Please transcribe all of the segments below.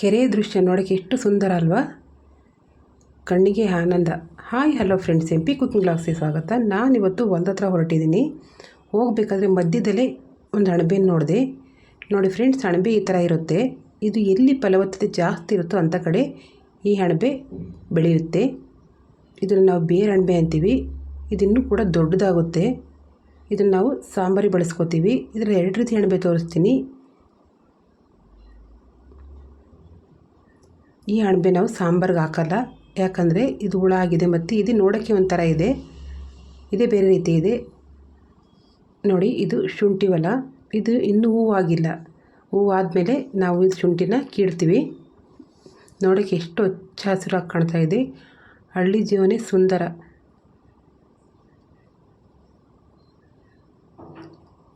ಕೆರೆಯ ದೃಶ್ಯ ನೋಡೋಕ್ಕೆ ಎಷ್ಟು ಸುಂದರ ಅಲ್ವಾ? ಕಣ್ಣಿಗೆ ಆನಂದ. Hi, hello friends. M P cooking ಬ್ಲಾಗ್ಸ್ಗೆ ಸ್ವಾಗತ. ನಾನಿವತ್ತು ಇವತ್ತು ಹತ್ರ ಹೊರಟಿದ್ದೀನಿ. ಹೋಗಬೇಕಾದ್ರೆ ಮಧ್ಯದಲ್ಲೇ ಒಂದು ಅಣಬೆನ ನೋಡಿದೆ. ನೋಡಿ ಫ್ರೆಂಡ್ಸ್, ಅಣಬೆ ಈ ಥರ ಇರುತ್ತೆ. ಇದು ಎಲ್ಲಿ ಫಲವತ್ತತೆ ಜಾಸ್ತಿ ಇರುತ್ತೋ ಅಂಥ ಕಡೆ ಈ ಅಣಬೆ ಬೆಳೆಯುತ್ತೆ. ಇದನ್ನು ನಾವು ಬೇರೆ ಅಣಬೆ ಅಂತೀವಿ. ಇದಿನ್ನೂ ಕೂಡ ದೊಡ್ಡದಾಗುತ್ತೆ. ಇದನ್ನು ನಾವು ಸಾಂಬಾರಿ ಬಳಸ್ಕೋತೀವಿ. ಇದರಲ್ಲಿ ಎರಡು ರೀತಿ ಅಣಬೆ ತೋರಿಸ್ತೀನಿ. ಈ ಅಣಬೆ ನಾವು ಸಾಂಬಾರ್ಗೆ ಹಾಕಲ್ಲ. ಯಾಕಂದರೆ ಇದು ಹುಳ ಆಗಿದೆ ಮತ್ತು ಇದು ನೋಡೋಕ್ಕೆ ಒಂಥರ ಇದೆ. ಇದೇ ಬೇರೆ ರೀತಿ ಇದೆ. ನೋಡಿ, ಇದು ಶುಂಠಿ ಹೊಲ ಇದು ಇನ್ನೂ ಹೂವಾಗಿಲ್ಲ. ಹೂವಾದಮೇಲೆ ನಾವು ಇದು ಶುಂಠಿನ ಕೀಳ್ತೀವಿ. ನೋಡೋಕ್ಕೆ ಎಷ್ಟು ಹಚ್ಚ ಹಸಿರಾಗಿ ಕಾಣ್ತಾ ಇದೆ. ಹಳ್ಳಿ ಜೀವನೇ ಸುಂದರ.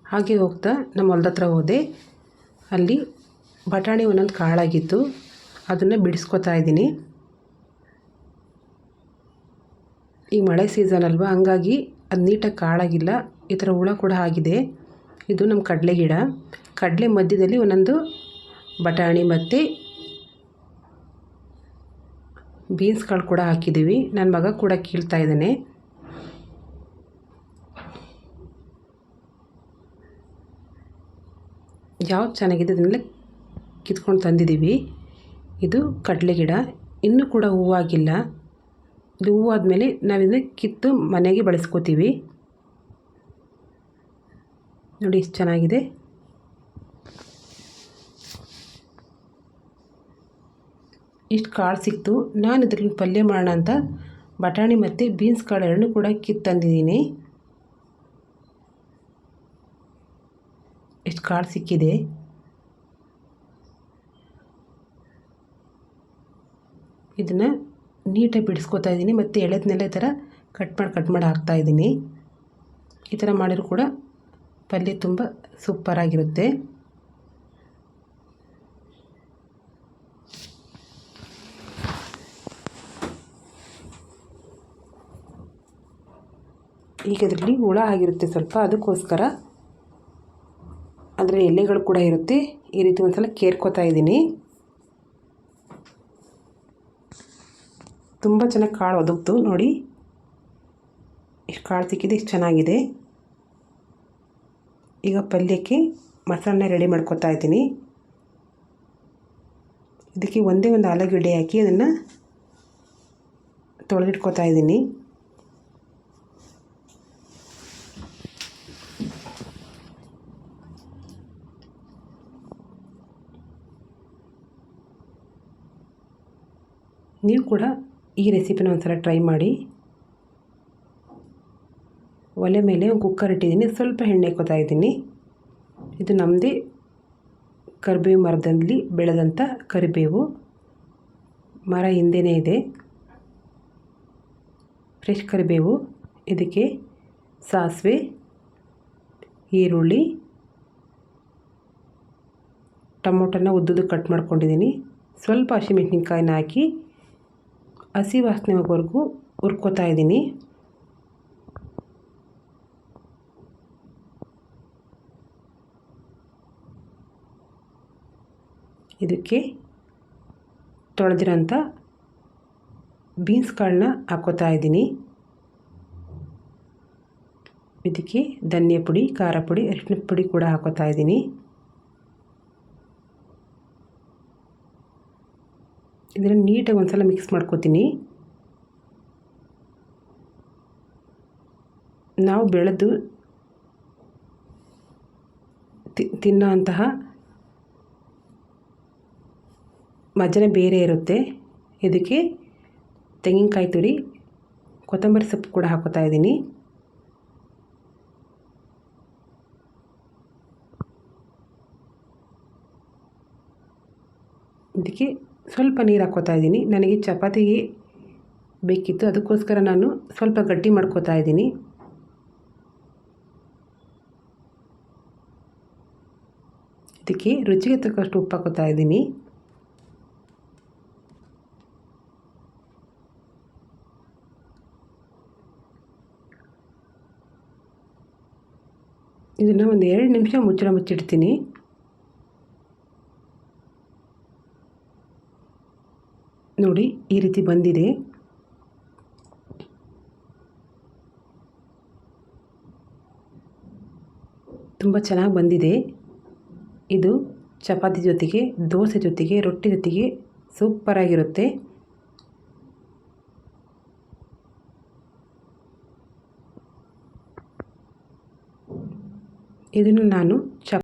ಹಾಗೆ ಹೋಗ್ತಾ ನಮ್ಮ ಹೊಲ್ದ ಹತ್ರ ಹೋದೆ. ಅಲ್ಲಿ ಬಟಾಣಿ ಒಂದೊಂದು ಕಾಳಾಗಿತ್ತು. ಅದನ್ನು ಬಿಡಿಸ್ಕೊತಾ ಇದ್ದೀನಿ. ಈ ಮಳೆ ಸೀಸನ್ ಅಲ್ವಾ, ಹಂಗಾಗಿ ಅದು ನೀಟಾಗಿ ಕಾಳಾಗಿಲ್ಲ. ಈ ಥರ ಹುಳ ಕೂಡ ಆಗಿದೆ. ಇದು ನಮ್ಮ ಕಡಲೆ ಗಿಡ. ಕಡಲೆ ಮಧ್ಯದಲ್ಲಿ ಒಂದೊಂದು ಬಟಾಣಿ ಮತ್ತು ಬೀನ್ಸ್ಗಳು ಕೂಡ ಹಾಕಿದ್ದೀವಿ ನನ್ನ ಮಗ ಕೂಡ ಕೀಳ್ತಾ ಇದ್ದಾನೆ. ಯಾವ್ದು ಚೆನ್ನಾಗಿದೆ ಅದನ್ನೆಲ್ಲ ಕಿತ್ಕೊಂಡು ತಂದಿದ್ದೀವಿ ಇದು ಕಡಲೆ ಗಿಡ. ಇನ್ನೂ ಕೂಡ ಹೂವಾಗಿಲ್ಲ. ಇದು ಹೂವಾದ್ಮೇಲೆ ನಾವಿದನ್ನು ಕಿತ್ತು ಮನೆಗೆ ಬಳಸ್ಕೋತೀವಿ. ನೋಡಿ ಇಷ್ಟು ಚೆನ್ನಾಗಿದೆ. ಇಷ್ಟು ಕಾಳು ಸಿಕ್ತು. ನಾನು ಇದ್ರಲ್ಲಿ ಪಲ್ಯ ಮಾಡೋಣ ಅಂತ ಬಟಾಣಿ ಮತ್ತು ಬೀನ್ಸ್ ಕಾಳು ಎರಡನ್ನೂ ಕೂಡ ಕಿತ್ತು ತಂದಿದ್ದೀನಿ ಕಾಳು ಸಿಕ್ಕಿದೆ. ಇದನ್ನು ನೀಟಾಗಿ ಬಿಡಿಸ್ಕೊತಾ ಇದ್ದೀನಿ ಮತ್ತು ಎಳೆದನ್ನೆಲ್ಲ ಈ ಥರ ಕಟ್ ಮಾಡಿ ಕಟ್ ಮಾಡಿ ಹಾಕ್ತಾಯಿದ್ದೀನಿ ಈ ಥರ ಮಾಡಿದ್ರು ಕೂಡ ಪಲ್ಯ ತುಂಬ ಸೂಪರಾಗಿರುತ್ತೆ ಈಗ ಅದರಲ್ಲಿ ಹುಳ ಆಗಿರುತ್ತೆ ಸ್ವಲ್ಪ, ಅದಕ್ಕೋಸ್ಕರ ಅದರ ಎಲೆಗಳು ಕೂಡ ಇರುತ್ತೆ. ಈ ರೀತಿ ಒಂದು ಸಲ ಕೇರ್ಕೋತಾ ಇದ್ದೀನಿ. ತುಂಬ ಚೆನ್ನಾಗಿ ಕಾಳು ಒದಗ್ತು ನೋಡಿ. ಇಷ್ಟು ಕಾಳು ಸಿಕ್ಕಿದೆ ಇಷ್ಟು ಚೆನ್ನಾಗಿದೆ. ಈಗ ಪಲ್ಯಕ್ಕೆ ಮಸಾಲೆ ರೆಡಿ ಮಾಡ್ಕೊತಾ ಇದ್ದೀನಿ. ಇದಕ್ಕೆ ಒಂದೇ ಒಂದು ಆಲೂಗಡ್ಡೆ ಹಾಕಿ ಅದನ್ನು ತೊಳೆದಿಟ್ಕೋತಾ ಇದ್ದೀನಿ. ನೀವು ಕೂಡ ಈ ರೆಸಿಪಿನ ಒಂದ್ಸಲ ಟ್ರೈ ಮಾಡಿ. ಒಲೆ ಮೇಲೆ ಒಂದು ಕುಕ್ಕರ್ ಇಟ್ಟಿದ್ದೀನಿ. ಸ್ವಲ್ಪ ಎಣ್ಣೆ ಹಾಕೋತಾ ಇದ್ದೀನಿ. ಇದು ನಮ್ಮದೇ ಕರಿಬೇವು ಮರದಲ್ಲಿ ಬೆಳೆದಂಥ ಕರಿಬೇವು. ಮರ ಹಿಂದೆಯೇ ಇದೆ. ಫ್ರೆಶ್ ಕರಿಬೇವು. ಇದಕ್ಕೆ ಸಾಸಿವೆ, ಈರುಳ್ಳಿ, ಟೊಮೊಟೊನ ಉದ್ದುದು ಕಟ್ ಮಾಡ್ಕೊಂಡಿದ್ದೀನಿ. ಸ್ವಲ್ಪ ಹಸಿಮೆಣ್ಸಿನ್ಕಾಯಿನ ಹಾಕಿ ಹಸಿ ವಾಸನೆ ಹೋಗೋವರೆಗೂ ಹುರ್ಕೋತಾ ಇದ್ದೀನಿ. ಇದಕ್ಕೆ ತೊಳೆದಿರೋಂಥ ಬೀನ್ಸ್ ಕಾಳನ್ನ ಹಾಕೋತಾ ಇದ್ದೀನಿ. ಇದಕ್ಕೆ ಧನಿಯಾ ಪುಡಿ ಖಾರ ಪುಡಿ ಅರಿಶಿನ ಪುಡಿ ಕೂಡ ಹಾಕೋತಾ ಇದ್ದೀನಿ. ಇದನ್ನು ನೀಟಾಗಿ ಒಂದು ಸಲ ಮಿಕ್ಸ್ ಮಾಡ್ಕೋತೀನಿ. ನಾವು ಬೆಳೆದು ತಿನ್ನೋ ಅಂತಹ ಮಜ್ಜನೆ ಬೇರೆ ಇರುತ್ತೆ. ಇದಕ್ಕೆ ತೆಂಗಿನಕಾಯಿ ತುರಿ, ಕೊತ್ತಂಬರಿ ಸೊಪ್ಪು ಕೂಡ ಹಾಕೋತಾ ಇದ್ದೀನಿ. ಇದಕ್ಕೆ ಸ್ವಲ್ಪ ನೀರು ಹಾಕ್ಕೋತಾ ಇದ್ದೀನಿ. ನನಗೆ ಚಪಾತಿಗೆ ಬೇಕಿತ್ತು. ಅದಕ್ಕೋಸ್ಕರ ನಾನು ಸ್ವಲ್ಪ ಗಟ್ಟಿ ಮಾಡ್ಕೋತಾ ಇದ್ದೀನಿ. ಇದಕ್ಕೆ ರುಚಿಗೆ ತಕ್ಕಷ್ಟು ಉಪ್ಪು ಹಾಕೋತಾ ಇದ್ದೀನಿ. ಇದನ್ನು ಒಂದು ಎರಡು ನಿಮಿಷ ಮುಚ್ಚಳ ಮುಚ್ಚಿಡ್ತೀನಿ. ನೋಡಿ, ಈ ರೀತಿ ಬಂದಿದೆ. ತುಂಬ ಚೆನ್ನಾಗಿ ಬಂದಿದೆ. ಇದು ಚಪಾತಿ ಜೊತೆಗೆ, ದೋಸೆ ಜೊತೆಗೆ, ರೊಟ್ಟಿ ಜೊತೆಗೆ ಸೂಪರಾಗಿರುತ್ತೆ ಇದನ್ನು ನಾನು ಚ